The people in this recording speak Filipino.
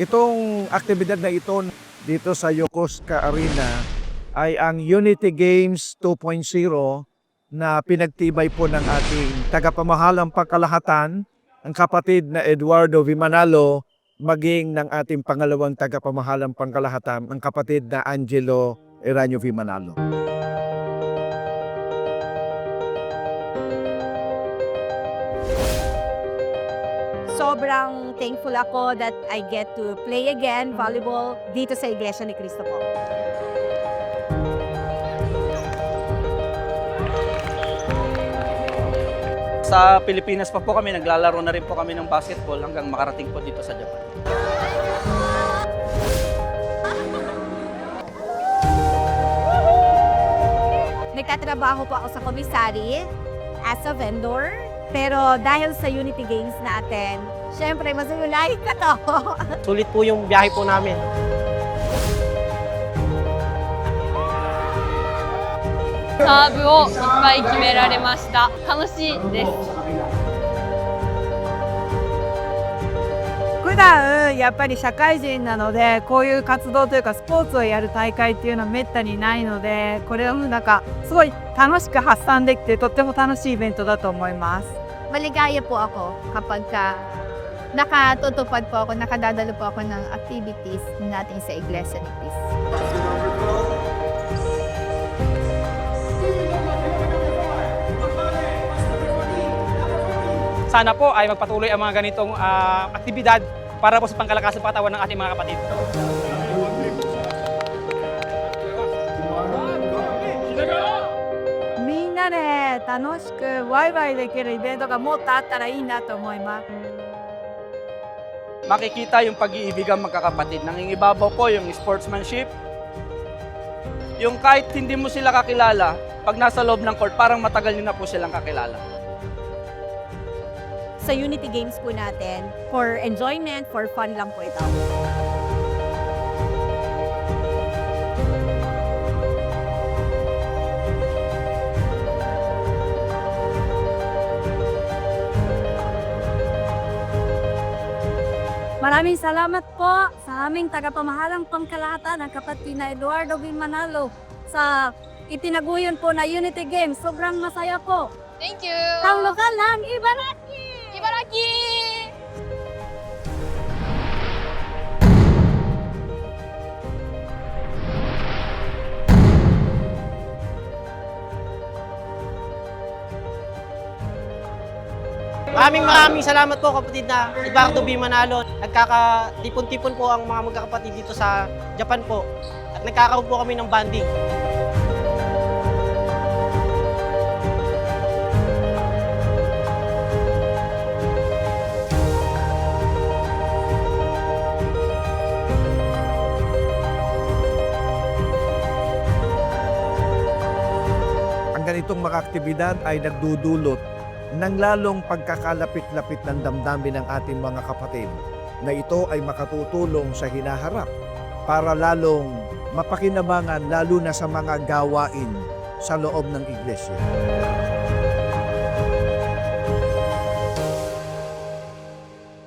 Itong aktibidad na ito dito sa Yokosuka Arena ay ang Unity Games 2.0 na pinagtibay po ng ating tagapamahalang pangkalahatan, ang kapatid na Eduardo Vimanalo, maging ng ating pangalawang tagapamahalang pangkalahatan, ang kapatid na Angelo Eranio Vimanalo. Sobrang thankful ako that I get to play again volleyball dito sa Iglesia ni Cristo po. Sa Pilipinas pa po kami, naglalaro na rin po kami ng basketball hanggang makarating po dito sa Japan. Nagtatrabaho po ako sa commissary as a vendor. Pero dahil sa Unity Games natin, syempre masuyulay ka to. Sulit po yung biyahe po namin. サーブをいっぱい決められました。楽しいです。 段やっぱり社会人なのでこういう活動というかスポーツをやる大会っていうのはめったにないのでこれはなんかすごい楽しく発散できてとっても楽しいイベントだと思います。Maligaya po ako kapag ka nakatutupad po ako, nakadadalo po ako ng activities natin sa Iglesia ni Cristo. Sana po ay magpatuloy ang mga ganitong ah, aktibidad para po sa pangkalakasan patawan ng ating mga kapatid. Minna de tanoshiku waiwai dekiru evento ga motto atta ii na to omoimasu. Makikita yung pag-iibigan magkakapatid. Nangingibabaw po yung sportsmanship. Yung kahit hindi mo sila kakilala, pag nasa loob ng court, parang matagal nyo na po silang kakilala. Sa Unity Games po natin, for enjoyment, for fun lang po ito. Maraming salamat po sa aming tagapamahalang pangkalahatan ng kapatid na Eduardo B. Manalo sa itinaguyon po na Unity Games. Sobrang masaya po. Thank you! Taulo ka lang, Ibaraki! Maraming maraming salamat po kapatid na Eduardo B. Manalo. Nagkakatipon-tipon po ang mga magkakapatid dito sa Japan po. At nagkakaroon po kami ng banding. Ang ganitong mga aktibidad ay nagdudulot ng lalong pagkakalapit-lapit ng damdamin ng ating mga kapatid na ito ay makatutulong sa hinaharap para lalong mapakinabangan lalo na sa mga gawain sa loob ng iglesia.